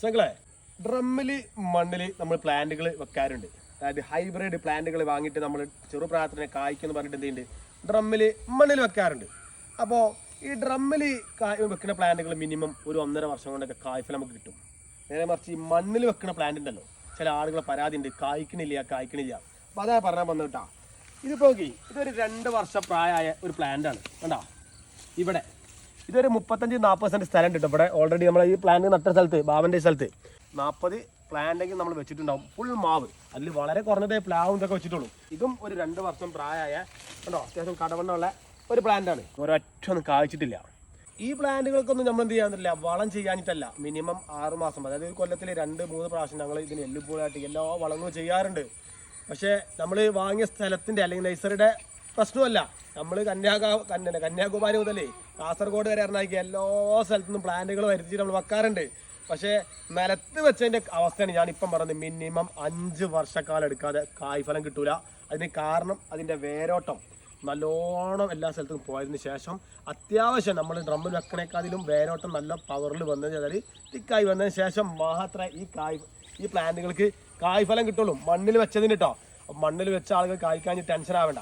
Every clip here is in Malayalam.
ചങ്ങളെ ഡ്രമ്മിൽ മണ്ണിൽ നമ്മൾ പ്ലാന്റുകൾ വെക്കാറുണ്ട്. അതായത് ഹൈബ്രിഡ് പ്ലാന്റുകൾ വാങ്ങിയിട്ട് നമ്മൾ ചെറുപ്രായത്തിനെ കായ്ക്കുന്നു പറഞ്ഞിട്ട് എന്ത് ചെയ്യുന്നുണ്ട്? ഡ്രമ്മിൽ മണ്ണിൽ വെക്കാറുണ്ട്. അപ്പോൾ ഈ ഡ്രമ്മിൽ വെക്കുന്ന പ്ലാന്റുകൾ മിനിമം ഒരു ഒന്നര വർഷം കൊണ്ടൊക്കെ കായ്ഫലം നമുക്ക് കിട്ടും. നേരെ മറിച്ച് ഈ മണ്ണിൽ വെക്കുന്ന പ്ലാന്റ് ഉണ്ടല്ലോ ചില ആളുകളെ പരാതി ഉണ്ട് കായ്ക്കണില്ല കായ്ക്കണില്ല. അപ്പോൾ അതാ പറഞ്ഞാൽ വന്നു കേട്ടാ. ഇതിപ്പോൾ നോക്കി ഇതൊരു രണ്ട് വർഷം പ്രായമായ ഒരു പ്ലാന്റാണ്. കണ്ടോ? ഇവിടെ. ഇതൊരു മുപ്പത്തഞ്ച് നാൽപ്പത് സെന്റ് സ്ഥലം കിട്ടും ഇവിടെ ഓൾറെഡി നമ്മൾ ഈ പ്ലാന്റ് നട്ട സ്ഥലത്ത് ബാബന്റെ സ്ഥലത്ത്. നാൽപ്പത് പ്ലാന്റെങ്കിൽ നമ്മൾ വെച്ചിട്ടുണ്ടാവും. ഫുൾ മാവ്. അതിൽ വളരെ കുറഞ്ഞതേ പ്ലാവും ഇതൊക്കെ വെച്ചിട്ടുള്ളൂ. ഇതും ഒരു രണ്ട് വർഷം പ്രായമായ കണ്ടോ അത്യാവശ്യം കടവണ്ണമുള്ള ഒരു പ്ലാന്റ് ആണ്. ഒരൊറ്റ ഒന്നും കായ്ച്ചിട്ടില്ല. ഈ പ്ലാന്റുകൾക്കൊന്നും നമ്മൾ എന്ത് ചെയ്യാന്നില്ല വളം ചെയ്യാനിട്ടല്ല. മിനിമം ആറുമാസം അതായത് ഒരു കൊല്ലത്തിൽ രണ്ട് മൂന്ന് പ്രാവശ്യം ഞങ്ങൾ ഇതിന് എല്ലുപോലായിട്ട് എല്ലാ വളങ്ങളും ചെയ്യാറുണ്ട്. പക്ഷേ നമ്മൾ വാങ്ങിയ സ്ഥലത്തിന്റെ അല്ലെങ്കിൽ നഴ്സറിയുടെ പ്രശ്നമല്ല. നമ്മൾ കന്യാകാ കന്യ കന്യാകുമാരി മുതലേ കാസർഗോഡ് വരെ എറണാകുളം എല്ലാ സ്ഥലത്തു നിന്നും പ്ലാന്റുകൾ വരുത്തിയിട്ട് നമ്മൾ വെക്കാറുണ്ട്. പക്ഷേ നിലത്ത് വെച്ചതിന്റെ അവസ്ഥയാണ് ഞാൻ ഇപ്പം പറഞ്ഞത്. മിനിമം അഞ്ച് വർഷക്കാലം എടുക്കാതെ കായ്ഫലം കിട്ടൂല. അതിന് കാരണം അതിന്റെ വേരോട്ടം. നല്ലോണം എല്ലാ സ്ഥലത്തും പോയതിന് ശേഷം അത്യാവശ്യം നമ്മൾ ഡ്രമ്മിൽ വെക്കണേക്കാതിലും വേരോട്ടം നല്ല പവറിൽ വന്നതിന് അതായത് തിക്കായി വന്നതിന് ശേഷം മാത്രമേ ഈ കായ് ഈ പ്ലാന്റുകൾക്ക് കായ്ഫലം കിട്ടുള്ളൂ. മണ്ണിൽ വെച്ചതിന് കേട്ടോ മണ്ണിൽ വെച്ച ആളുകൾ കായ്ക്കാൻ ടെൻഷൻ ആവേണ്ട.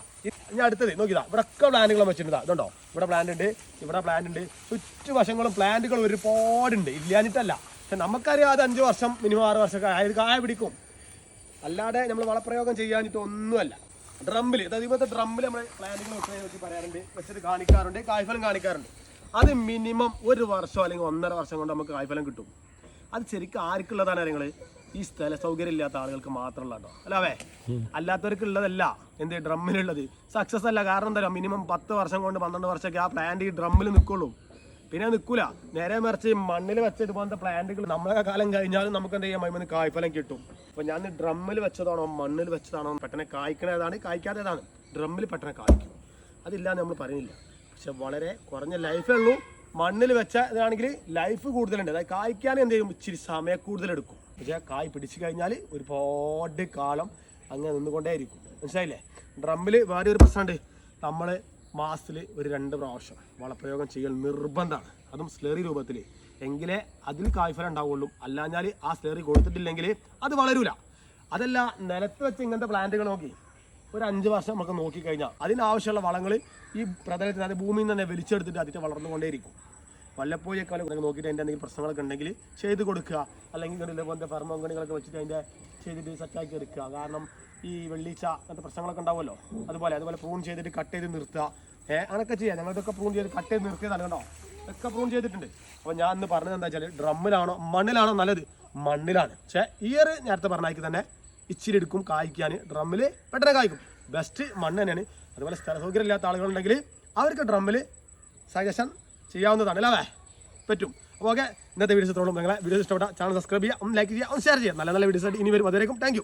ഇനി അടുത്തത് നോക്കിതാ ഇവിടെ ഒക്കെ പ്ലാന്റുകൾ വെച്ചിട്ടുണ്ട് ഇതുണ്ടോ? ഇവിടെ പ്ലാന്റ് ഉണ്ട് ഇവിടെ പ്ലാന്റ് ഉണ്ട്. ചുറ്റുവശങ്ങളും പ്ലാന്റുകൾ ഒരുപാടുണ്ട്. ഇല്ലാഞ്ഞിട്ടല്ല. പക്ഷെ നമുക്കറിയാം അത് അഞ്ച് വർഷം മിനിമം ആറ് വർഷമൊക്കെ ആയത് കായ പിടിക്കും. അല്ലാതെ നമ്മൾ വളപ്രയോഗം ചെയ്യാനിട്ട് ഒന്നുമല്ല ഡ്രമ്മിൽ അതായത് ഇപ്പോഴത്തെ ഡ്രമ്മിൽ നമ്മൾ പ്ലാന്റുകൾ പറ്റി പറയാറുണ്ട്. വെച്ചിട്ട് കാണിക്കാറുണ്ട് കായ്ഫലം കാണിക്കാറുണ്ട്. അത് മിനിമം ഒരു വർഷം അല്ലെങ്കിൽ ഒന്നര വർഷം കൊണ്ട് നമുക്ക് കായ്ഫലം കിട്ടും. അത് ശരിക്കും ആർക്കുള്ളതാണ് നിങ്ങൾ ഈ സ്ഥല സൗകര്യം ഇല്ലാത്ത ആളുകൾക്ക് മാത്രമുള്ള കേട്ടോ അല്ലാവേ അല്ലാത്തവർക്ക് ഉള്ളതല്ല എന്ത് ഡ്രമ്മിലുള്ളത്. സക്സസ് അല്ല. കാരണം എന്താ മിനിമം പത്ത് വർഷം കൊണ്ട് പന്ത്രണ്ട് വർഷമൊക്കെ ആ പ്ലാന്റ് ഈ ഡ്രമ്മിൽ നിൽക്കുള്ളൂ പിന്നെ നിൽക്കൂല നേരെ മറിച്ച് മണ്ണിൽ വെച്ചിട്ട് പോകുന്ന പ്ലാന്റുകൾ നമ്മളെ കാലം കഴിഞ്ഞാലും നമുക്ക് എന്ത് ചെയ്യാം? മൈമന്ന് കായ്ഫലം കിട്ടും. അപ്പൊ ഞാൻ ഡ്രമ്മിൽ വെച്ചതാണോ? മണ്ണിൽ വെച്ചതാണോ? പെട്ടെന്ന് കായ്ക്കണതാണ് കായ്ക്കാത്തതാണ്. ഡ്രമ്മിൽ പെട്ടെന്ന് കായ്ക്കും. അതില്ലാന്ന് നമ്മൾ പറയുന്നില്ല. പക്ഷെ വളരെ കുറഞ്ഞ ലൈഫേ ഉള്ളൂ. മണ്ണിൽ വെച്ച ഇതാണെങ്കിൽ ലൈഫ് കൂടുതലുണ്ട്. അതായത് കായ്ക്കാൻ എന്ത് ചെയ്യും? ഇച്ചിരി സമയം കൂടുതലെടുക്കും. പക്ഷേ കായ് പിടിച്ചു കഴിഞ്ഞാൽ ഒരുപാട് കാലം അങ്ങനെ നിന്നുകൊണ്ടേയിരിക്കും. മനസ്സിലായില്ലേ? ഡ്രമ്മിൽ വേറെ ഒരു പ്രശ്നമുണ്ട്. നമ്മൾ മാസത്തിൽ ഒരു രണ്ട് പ്രാവശ്യം വളപ്രയോഗം ചെയ്യൽ നിർബന്ധമാണ്. അതും സ്ലേറി രൂപത്തിൽ എങ്കിലേ അതിൽ കായ്ഫലം ഉണ്ടാവുള്ളൂ. അല്ലാഞ്ഞാൽ ആ സ്ലേറി കൊടുത്തിട്ടില്ലെങ്കിൽ അത് വളരൂല. അതല്ല നിലത്ത് വെച്ച് ഇങ്ങനത്തെ പ്ലാന്റുകൾ നോക്കി. ഒരു അഞ്ച് വർഷം നമുക്ക് നോക്കിക്കഴിഞ്ഞാൽ അതിനാവശ്യമുള്ള വളങ്ങൾ ഈ പ്രതലത്തിൽ അതായത് ഭൂമിയിൽ നിന്ന് തന്നെ വലിച്ചെടുത്തിട്ട് അതിന്റെ വളർന്നുകൊണ്ടേയിരിക്കും. വല്ലപ്പോഴൊക്കെ വല്ല നോക്കിയിട്ട് അതിന്റെ എന്തെങ്കിലും പ്രശ്നങ്ങളൊക്കെ ഉണ്ടെങ്കിൽ ചെയ്ത് കൊടുക്കുക. അല്ലെങ്കിൽ ഇതുപോലത്തെ പോലത്തെ ഫർമോങ്കണികളൊക്കെ വെച്ചിട്ട് അതിന്റെ ചെയ്തിട്ട് സെറ്റാക്കി എടുക്കുക. കാരണം ഈ വെള്ളീച്ച അങ്ങനത്തെ പ്രശ്നങ്ങളൊക്കെ ഉണ്ടാവുമല്ലോ. അതുപോലെ അതുപോലെ പ്രൂൺ ചെയ്തിട്ട് കട്ട് ചെയ്ത് നിർത്തുക. ഏഹ് അങ്ങനെയൊക്കെ ചെയ്യാം. ഞങ്ങളിതൊക്കെ പ്രൂൺ ചെയ്ത് കട്ട് ചെയ്ത് നിർത്തിയതാണ് കേട്ടോ ഒക്കെ പ്രൂൺ ചെയ്തിട്ടുണ്ട്. അപ്പോൾ ഞാൻ ഇന്ന് പറഞ്ഞത് എന്താ വെച്ചാൽ ഡ്രമ്മിലാണോ മണ്ണിലാണോ നല്ലത്? മണ്ണിലാണ്. പക്ഷേ ഇയർ നേരത്തെ പറഞ്ഞാൽ തന്നെ ഇച്ചിരി എടുക്കും കായ്ക്കാൻ. ഡ്രമ്മിൽ പെട്ടെന്ന് കായ്ക്കും. ബെസ്റ്റ് മണ്ണ് തന്നെയാണ്. അതുപോലെ സ്ഥല സൗകര്യം ഇല്ലാത്ത ആളുകളുണ്ടെങ്കിൽ അവർക്ക് ഡ്രമ്മിൽ സജഷൻ ചെയ്യാവുന്നതാണ് അല്ലേ? പറ്റും. അപ്പോൾ ഓക്കെ ഇന്നത്തെ വീഡിയോസ് ഇത്രയോളം നിങ്ങളെ വീഡിയോസ് ഇഷ്ടപ്പെട്ട ചാനൽ സബ്സ്ക്രൈബ് ചെയ്യുക ഒന്ന് ലൈക്ക് ചെയ്യുക ഒന്ന് ഷെയർ ചെയ്യുക. നല്ല നല്ല വീഡിയോസ് ആയിട്ട് ഇനി വരും. അതിലേക്കും താങ്ക്